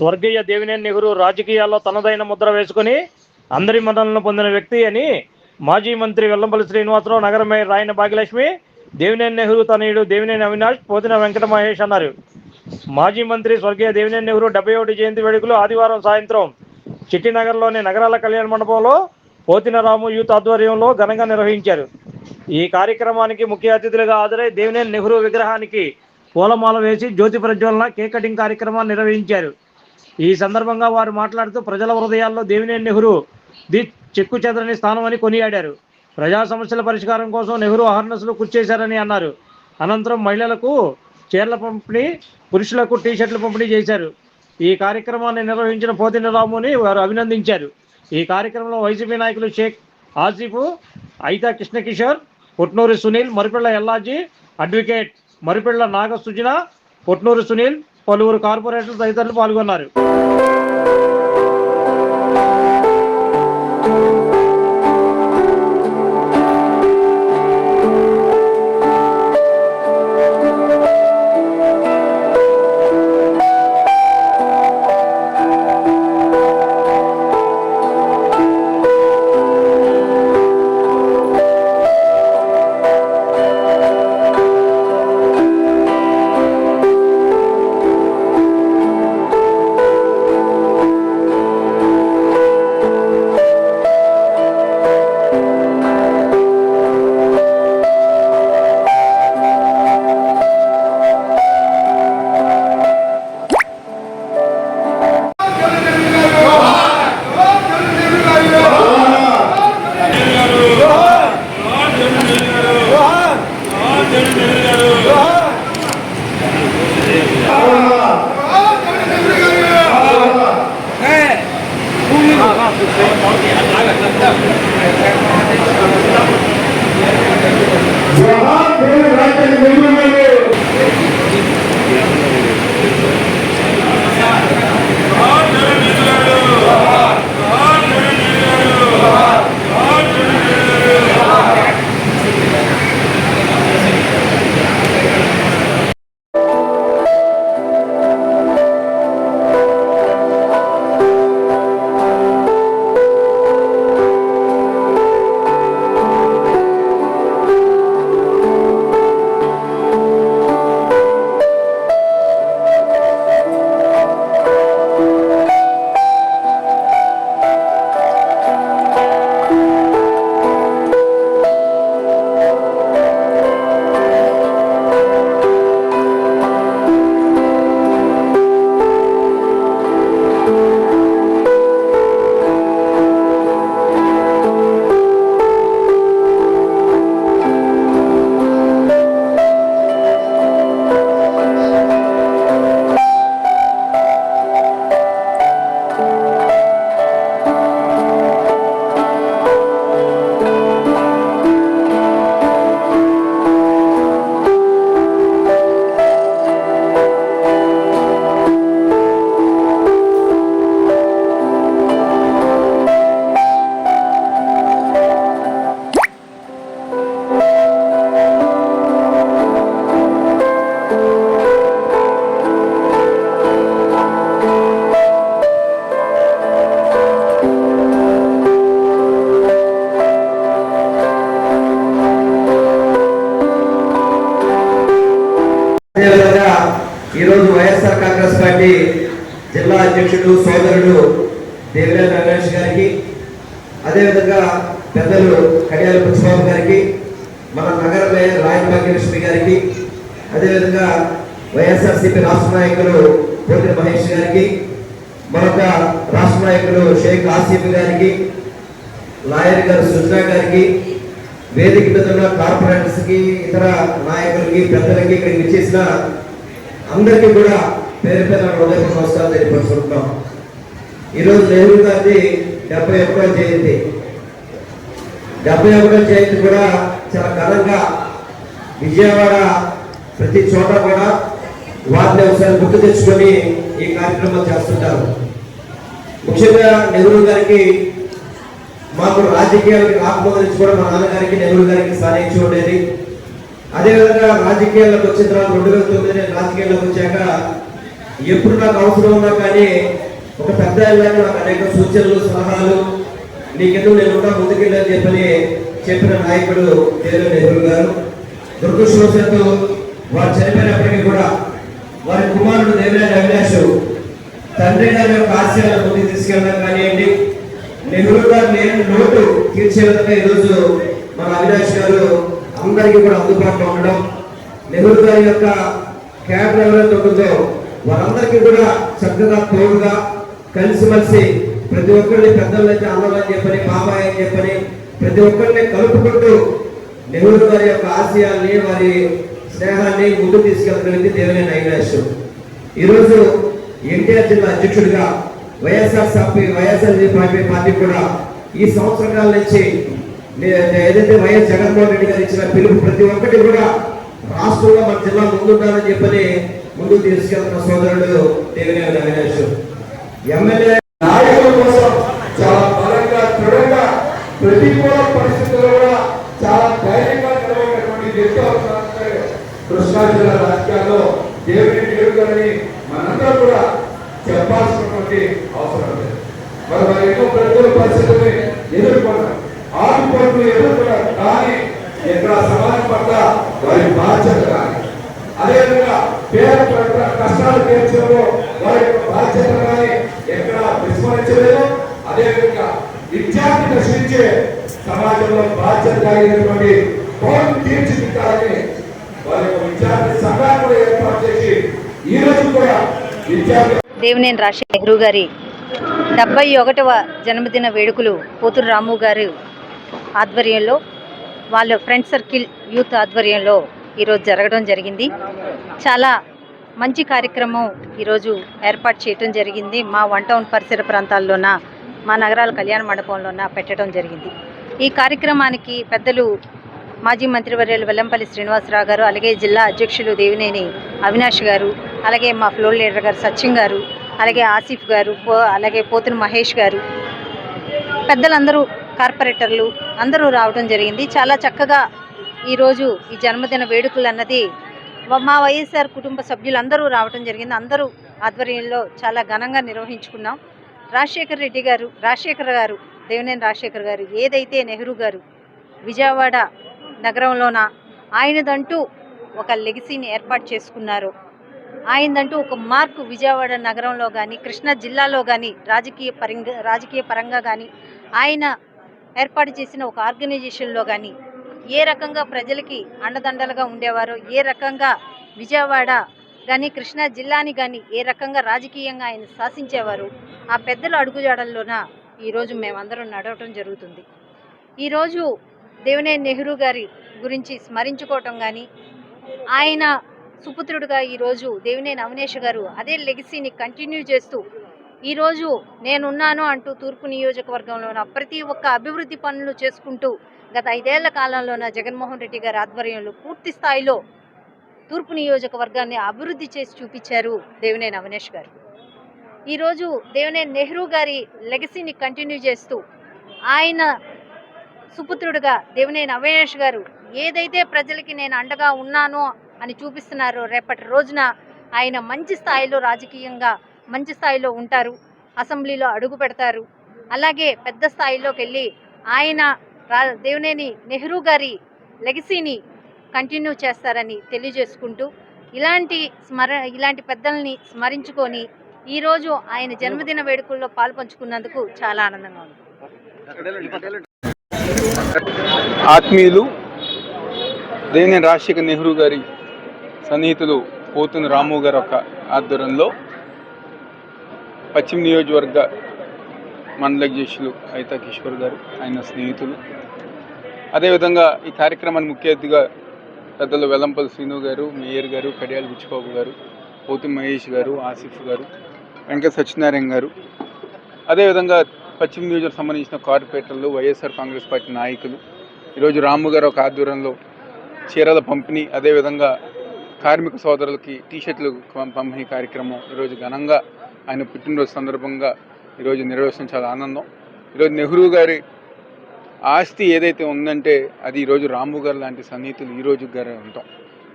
స్వర్గీయ దేవినేని నెహ్రూ రాజకీయాల్లో తనదైన ముద్ర వేసుకుని అందరి మన్నలను పొందిన వ్యక్తి అని మాజీ మంత్రి వెల్లంపల్లి శ్రీనివాసరావు నగర మేయర్ రాయన భాగ్యలక్ష్మి దేవినేని నెహ్రూ తనయుడు దేవినేని అవినాష్ పోతిన వెంకట మహేష్ అన్నారు. మాజీ మంత్రి స్వర్గీయ దేవినేని నెహ్రూ డెబ్బై ఒకటి జయంతి వేడుకలు ఆదివారం సాయంత్రం చిట్టినగర్లోని నగరాల కళ్యాణ మండపంలో పోతిన రాము యూత్ ఆధ్వర్యంలో ఘనంగా నిర్వహించారు. ఈ కార్యక్రమానికి ముఖ్య అతిథులుగా హాజరై దేవినేని నెహ్రూ విగ్రహానికి పూలమాల వేసి జ్యోతి ప్రజ్వలన కేక్ కటింగ్ కార్యక్రమాన్ని నిర్వహించారు. ఈ సందర్భంగా వారు మాట్లాడుతూ ప్రజల హృదయాల్లో దేవినేని నెహ్రూ ది చెక్కు చెదరని స్థానం అని కొనియాడారు. ప్రజా సమస్యల పరిష్కారం కోసం నెహ్రూ అహర్నసులు కృషి చేశారని అన్నారు. అనంతరం మహిళలకు చీరల పంపిణీ పురుషులకు టీషర్ట్లు పంపిణీ చేశారు. ఈ కార్యక్రమాన్ని నిర్వహించిన పోతినరాముని వారు అభినందించారు. ఈ కార్యక్రమంలో వైసీపీ నాయకులు షేక్ ఆసిఫ్ ఐతా కృష్ణకిషోర్ పొట్నూరి సునీల్ మరిపిళ్ళ ఎల్లాజీ అడ్వకేట్ మరిపిళ్ళ నాగ సుజన పొట్నూరి సునీల్ పలువురు కార్పొరేటర్లు తదితరులు పాల్గొన్నారు. जवाब देने राज्य में అధ్యక్షుడు సోదరుడు దేవినేని రమేష్ గారికి అదేవిధంగా పెద్దలు కడియాల పుష్పబాబు గారికి మన నగర మేయర్ రాయల్ భాగ్యలక్ష్మి గారికి అదేవిధంగా వైఎస్ఆర్సీపీ రాష్ట్ర నాయకులు పోటీ మహేష్ గారికి మరొక రాష్ట్ర నాయకులు షేక్ ఆసిఫ్ గారికి లాయర్ గారు సుజనా గారికి వేదిక మీద ఉన్న కార్పొరేటర్స్కి ఇతర నాయకులకి పెద్దలకి ఇక్కడికి ఇచ్చేసిన అందరికీ కూడా పేరు పేరు హృదయపూర్వక నమస్కారం తెలియపరుచుకుంటున్నాం. ఈరోజు నెహ్రూ గారిది డెబ్బై ఒకటో జయంతి. డెబ్బై ఒకటో జయంతి కూడా చాలా ఘనంగా విజయవాడ ప్రతి చోట కూడా వారిని ఒకసారి గుర్తు తెచ్చుకొని ఈ కార్యక్రమం చేస్తుంటారు. ముఖ్యంగా నెహ్రూ గారికి మాకు రాజకీయాలకు రాకముందు నుంచి కూడా మా నాన్నగారికి నెహ్రూ గారికి సాధించి ఉండేది. అదేవిధంగా రాజకీయాల్లోకి వచ్చిన తర్వాత రెండు వేల తొమ్మిది రాజకీయాల్లోకి వచ్చాక ఎప్పుడు నాకు అవసరం ఉన్నా కానీ ఒక పెద్ద నాకు అనేక సూచనలు సలహాలు. నీకెందుకు నేను కూడా ముందుకెళ్ళని చెప్పని చెప్పిన నాయకుడు జవహర్ నెహ్రూ గారు. దురదృష్టవశాత్తు వారు చనిపోయినప్పటికీ కూడా వారి కుమారుడు దేవినేని అవినాష్ తండ్రి గారి యొక్క ఆశయాలను ముందుకు తీసుకెళ్ళడం కానివ్వండి. నెహ్రూ గారు లేని నోటు తీర్చే విధంగా ఈరోజు మన అవినాష్ గారు అందరికీ కూడా అందుబాటులో ఉండడం. నెహ్రూ గారి యొక్క క్యాబ్ ఎవరైతే ఉంటుందో వారందరికీ కూడా చక్కగా తోడుగా కలిసిమెలిసి ప్రతి ఒక్కరిని పెద్దలైతే అన్నలని చెప్పని బాబాయ్ అని చెప్పని ప్రతి ఒక్కరిని కలుపుకుంటూ నెహ్రూ గారి యొక్క ఆశయాల్ని వారి స్నేహాన్ని ముందు తీసుకెళ్ళగలిగింది దేవినేని అవినాష్ ఈరోజు ఎన్టీఆర్ జిల్లా అధ్యక్షుడిగా వైఎస్ఆర్ సాపి పార్టీ పార్టీ కూడా ఈ సంవత్సరాల నుంచి ఏదైతే వైఎస్ జగన్మోహన్ రెడ్డి గారు ఇచ్చిన పిలుపు ప్రతి ఒక్కటి కూడా రాష్ట్రంలో మన జిల్లా ముందుండాలని చెప్పని ముందు తీసుకెళ్తున్న సోదరుడు దేవినేని అవినాష్ ఎమ్మెల్యే నాయకుల కోసం చాలా బలంగా దృఢంగా ప్రతికూల పరిస్థితుల్లో కూడా చాలా ధైర్యంగా నిలబడినటువంటి వ్యక్తి కృష్ణా జిల్లా రాజకీయాల్లో దేవుని నెహ్రూ మనందరం కూడా చెప్పాల్సినటువంటి అవసరం లేదు మరి మరి ఎన్నో ప్రతికూల పరిస్థితుల్ని ఎదుర్కొన్నారు ఆటుపోట్లు ఎదుర్కొన్నారు కానీ ఎక్కడ సమాజం పట్ల వారి బాధ్యత కానీ అదేవిధంగా పేద కష్టాలు తీర్చడంలో వారి యొక్క బాధ్యత కానీ ఎక్కడ విస్మరించలేదు. అదేవిధంగా విద్యార్థి నశించే సమాజంలో బాధ్యత కలిగినటువంటి పౌరులు తీర్చిదిద్దాలని వారి యొక్క విద్యార్థి సంఘాన్ని కూడా ఏర్పాటు చేసి ఈ రోజు కూడా విద్యార్థి దేవినేని రాశి నెహ్రూ గారి డెబ్బై ఒకటవ జన్మదిన వేడుకలు పోతురు రాము గారు ఆధ్వర్యంలో వాళ్ళ ఫ్రెండ్ సర్కిల్ యూత్ ఆధ్వర్యంలో ఈరోజు జరగడం జరిగింది. చాలా మంచి కార్యక్రమం ఈరోజు ఏర్పాటు చేయడం జరిగింది. మా వన్ టౌన్ పరిసర ప్రాంతాల్లోన మా నగరాల కళ్యాణ మండపంలోన పెట్టడం జరిగింది. ఈ కార్యక్రమానికి పెద్దలు మాజీ మంత్రివర్యులు వెల్లంపల్లి శ్రీనివాసరావు గారు అలాగే జిల్లా అధ్యక్షులు దేవినేని అవినాష్ గారు అలాగే మా ఫ్లోర్ లీడర్ గారు సచిన్ గారు అలాగే ఆసిఫ్ గారు పో- అలాగే పోతుని మహేష్ గారు. పెద్దలందరూ కార్పొరేటర్లు అందరూ రావడం జరిగింది. చాలా చక్కగా ఈరోజు ఈ జన్మదిన వేడుకలు అన్నది మా వైఎస్ఆర్ కుటుంబ సభ్యులందరూ రావడం జరిగింది. అందరూ ఆధ్వర్యంలో చాలా ఘనంగా నిర్వహించుకున్నాం. రాజశేఖర రెడ్డి గారు రాజశేఖర్ గారు దేవినేని రాజశేఖర్ గారు ఏదైతే నెహ్రూ గారు విజయవాడ నగరంలోన ఆయనదంటూ ఒక లెగసీని ఏర్పాటు చేసుకున్నారు. ఆయనదంటూ ఒక మార్కు విజయవాడ నగరంలో కానీ కృష్ణా జిల్లాలో కానీ రాజకీయ పరంగా రాజకీయ పరంగా కానీ ఆయన ఏర్పాటు చేసిన ఒక ఆర్గనైజేషన్లో కానీ ఏ రకంగా ప్రజలకి అండదండలుగా ఉండేవారో ఏ రకంగా విజయవాడ కానీ కృష్ణా జిల్లాని కానీ ఏ రకంగా రాజకీయంగా ఆయన శాసించేవారు ఆ పెద్దల అడుగుజాడల్లోన ఈరోజు మేమందరం నడవటం జరుగుతుంది. ఈరోజు దేవినేని నెహ్రూ గారి గురించి స్మరించుకోవటం కానీ ఆయన సుపుత్రుడుగా ఈరోజు దేవినేని అవినేష్ గారు అదే లెగసీని కంటిన్యూ చేస్తూ ఈరోజు నేనున్నాను అంటూ తూర్పు నియోజకవర్గంలోన ప్రతి ఒక్క అభివృద్ధి పనులు చేసుకుంటూ గత ఐదేళ్ళ కాలంలోన జగన్మోహన్ రెడ్డి గారి ఆధ్వర్యంలో పూర్తి స్థాయిలో తూర్పు నియోజకవర్గాన్ని అభివృద్ధి చేసి చూపించారు దేవినేని అవినేష్ గారు. ఈరోజు దేవినేని నెహ్రూ గారి లెగసీని కంటిన్యూ చేస్తూ ఆయన సుపుత్రుడుగా దేవినేని అవినేష్ గారు ఏదైతే ప్రజలకి నేను అండగా ఉన్నానో అని చూపిస్తున్నారో రేపటి రోజున ఆయన మంచి స్థాయిలో రాజకీయంగా మంచి స్థాయిలో ఉంటారు అసెంబ్లీలో అడుగు పెడతారు. అలాగే పెద్ద స్థాయిలోకి వెళ్ళి ఆయన రా దేవినేని నెహ్రూ గారి లెగసీని కంటిన్యూ చేస్తారని తెలియజేసుకుంటూ ఇలాంటి స్మర ఇలాంటి పెద్దల్ని స్మరించుకొని ఈరోజు ఆయన జన్మదిన వేడుకల్లో పాల్పంచుకున్నందుకు చాలా ఆనందంగా ఉంది. ఆత్మీయులు దేవినేని రాజశేఖర్ నెహ్రూ గారి సన్నిహితులు పోతున్న రాము గారి యొక్క ఆధ్వర్యంలో పశ్చిమ నియోజకవర్గ మండల అధ్యక్షులు అయితా కిషోర్ గారు ఆయన స్నేహితులు. అదేవిధంగా ఈ కార్యక్రమాన్ని ముఖ్య అతిథిగా పెద్దలు వెల్లంపల్లి శ్రీను గారు మేయర్ గారు కడియాల బుచ్చిబాబు గారు పోతి మహేష్ గారు ఆసిఫ్ గారు వెంకట సత్యనారాయణ గారు. అదేవిధంగా పశ్చిమ నియోజకవర్గం సంబంధించిన కార్పొరేటర్లు వైఎస్ఆర్ కాంగ్రెస్ పార్టీ నాయకులు. ఈరోజు రాము గారు ఒక ఆధ్వర్యంలో చీరల పంపిణీ అదేవిధంగా కార్మిక సోదరులకి టీషర్ట్లు పం- పంపిణీ కార్యక్రమం ఈరోజు ఘనంగా ఆయన పుట్టినరోజు సందర్భంగా ఈరోజు నిర్వహించడం చాలా ఆనందం. ఈరోజు నెహ్రూ గారి ఆస్తి ఏదైతే ఉందంటే అది ఈరోజు రాము గారు లాంటి సన్నిహితులు ఈరోజు గారే ఉంటాం.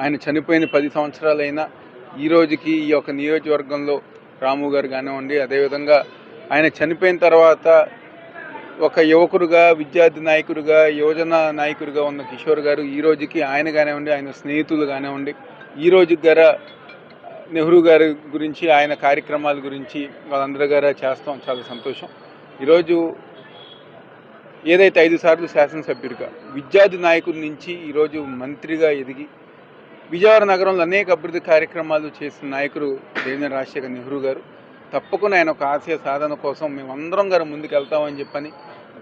ఆయన చనిపోయిన పది సంవత్సరాలైనా ఈ రోజుకి ఈ యొక్క నియోజకవర్గంలో రాము గారు కానివ్వండి అదేవిధంగా ఆయన చనిపోయిన తర్వాత ఒక యువకుడుగా విద్యార్థి నాయకుడిగా యువజన నాయకుడిగా ఉన్న కిషోర్ గారు ఈ రోజుకి ఆయన కానివ్వండి ఆయన స్నేహితులు కానివ్వండి ఈ రోజుకి గారా నెహ్రూ గారి గురించి ఆయన కార్యక్రమాల గురించి వాళ్ళందరి గారు చేస్తాం. చాలా సంతోషం. ఈరోజు ఏదైతే ఐదు సార్లు శాసనసభ్యుడిగా విద్యార్థి నాయకుడి నుంచి ఈరోజు మంత్రిగా ఎదిగి విజయవాడ నగరంలో అనేక అభివృద్ధి కార్యక్రమాలు చేసిన నాయకుడు దేవేంద్ర రాజశేఖర్ నెహ్రూ గారు తప్పకుండా ఆయన ఒక ఆశయ సాధన కోసం మేమందరం గారు ముందుకు వెళ్తామని చెప్పని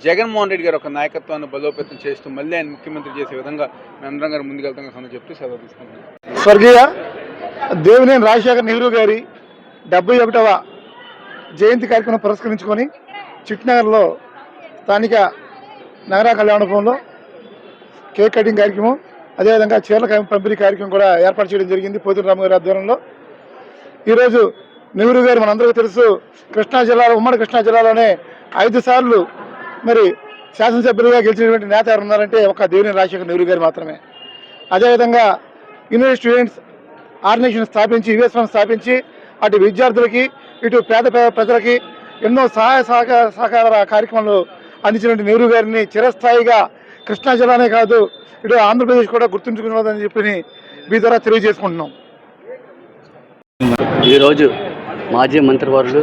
జగన్మోహన్ రెడ్డి గారు ఒక నాయకత్వాన్ని బలోపేతం చేస్తూ మళ్ళీ ఆయన ముఖ్యమంత్రి చేసే విధంగా మేమందరం గారు ముందుకు వెళ్తాం చెప్తూ సెలవు తీసుకుంటున్నాం. స్వర్గీయ దేవినేని రాజశేఖర్ నెహ్రూ గారి డెబ్బై ఒకటవ జయంతి కార్యక్రమం పురస్కరించుకొని చిట్నగర్లో స్థానిక నగర కళ్యాణపురంలో కేక్ కటింగ్ కార్యక్రమం అదేవిధంగా చీరల పంపిణీ కార్యక్రమం కూడా ఏర్పాటు చేయడం జరిగింది పోతుల రామ గారి ఆధ్వర్యంలో. ఈరోజు నెహ్రూ గారు మనందరికీ తెలుసు కృష్ణా జిల్లాలో ఉమ్మడి కృష్ణా జిల్లాలోనే ఐదు సార్లు మరి శాసనసభ్యులుగా గెలిచినటువంటి నేత ఎవరు ఉన్నారంటే ఒక దేవినేని రాజశేఖర్ నెహ్రూ గారు మాత్రమే. అదేవిధంగా యూనివర్సిటీ స్టూడెంట్స్ ఆర్గనైజేషన్ స్థాపించి యుఎస్ఎం స్థాపించి అటు విద్యార్థులకి ఇటు పేద ప్రజలకి ఎన్నో సహాయ సహకార సహకార కార్యక్రమాలు అందించినటువంటి నెహ్రూ గారిని చిరస్థాయిగా కృష్ణా జిల్లానే కాదు ఇటు ఆంధ్రప్రదేశ్ కూడా గుర్తుంచుకున్నదని చెప్పి మీ ద్వారా తెలియజేసుకుంటున్నాం. ఈరోజు మాజీ మంత్రివర్యులు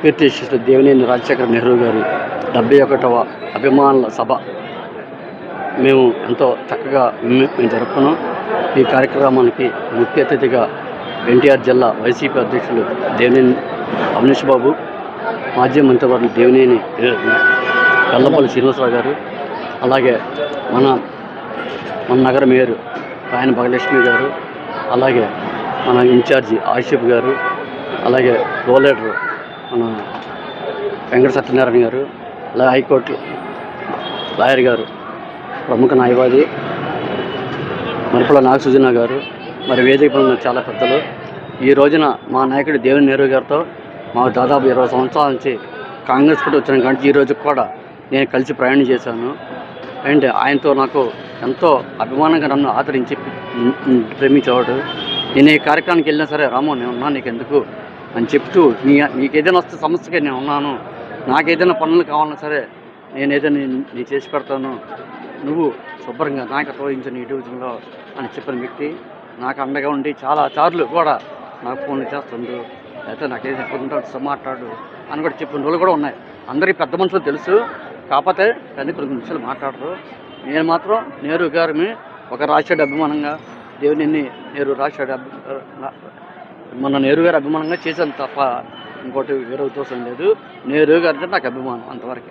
కీర్తిశిష్యులు దేవినేని రాజశేఖర నెహ్రూ గారు డెబ్బై ఒకటవ అభిమానుల సభ. మేము ఎంతో చక్కగా మేము జరుపుకున్నాం. ఈ కార్యక్రమానికి ముఖ్య అతిథిగా ఎన్టీఆర్ జిల్లా వైసీపీ అధ్యక్షులు దేవినేని అవినీష్ బాబు మాజీ మంత్రివర్యులు దేవినేని కల్లపల్లి శ్రీనివాసరావు గారు అలాగే మన మన నగర మేయర్ ఆయన భగలక్ష్మి గారు అలాగే మన ఇన్ఛార్జి ఆసిఫ్ గారు అలాగే రోలేటర్ మన వెంకట సత్యనారాయణ గారు అలాగే హైకోర్టు లాయర్ గారు ప్రముఖ న్యాయవాది మరుపుల నాగసూజన గారు మరి వేదిక పనులు ఉన్న చాలా పెద్దలు. ఈ రోజున మా నాయకుడు దేవుని నెహ్రూ గారితో మాకు దాదాపు ఇరవై సంవత్సరాల నుంచి కాంగ్రెస్ పార్టీ వచ్చిన కంటే ఈ రోజు కూడా నేను కలిసి ప్రయాణం చేశాను. అండ్ ఆయనతో నాకు ఎంతో అభిమానంగా నన్ను ఆదరించి ప్రేమించేవాడు. నేను ఈ కార్యక్రమానికి వెళ్ళినా సరే రాము నేను ఉన్నాను నీకు ఎందుకు అని చెప్తూ నీ నీకు ఏదైనా వస్తే సమస్యగా నేను ఉన్నాను. నాకు ఏదైనా పనులు కావాలన్నా సరే నేను ఏదైనా నీ- చేసి పెడతాను. నువ్వు శుభ్రంగా నాయకత్వం వహించిన ఈ డివిజన్లో. అని చెప్పిన వ్యక్తి నాకు అండగా ఉండి చాలా సార్లు కూడా నాకు ఫోన్లు చేస్తుండు అయితే నాకు ఏదైనా కొంత మాట్లాడు అని కూడా చెప్పిన రోజులు కూడా ఉన్నాయి. అందరికీ పెద్ద మనుషులు తెలుసు కాకపోతే కానీ కొన్ని మనుషులు మాట్లాడరు. నేను మాత్రం నేరు గారిని ఒక రాష్ట్ర అభిమానంగా దేవుని నేరు రాష్ట్ర మన నేరు గారి అభిమానంగా చేశాను తప్ప ఇంకోటి వేరే ఉద్దేశం లేదు. నేరు గారి అంటే నాకు అభిమానం అంతవరకు.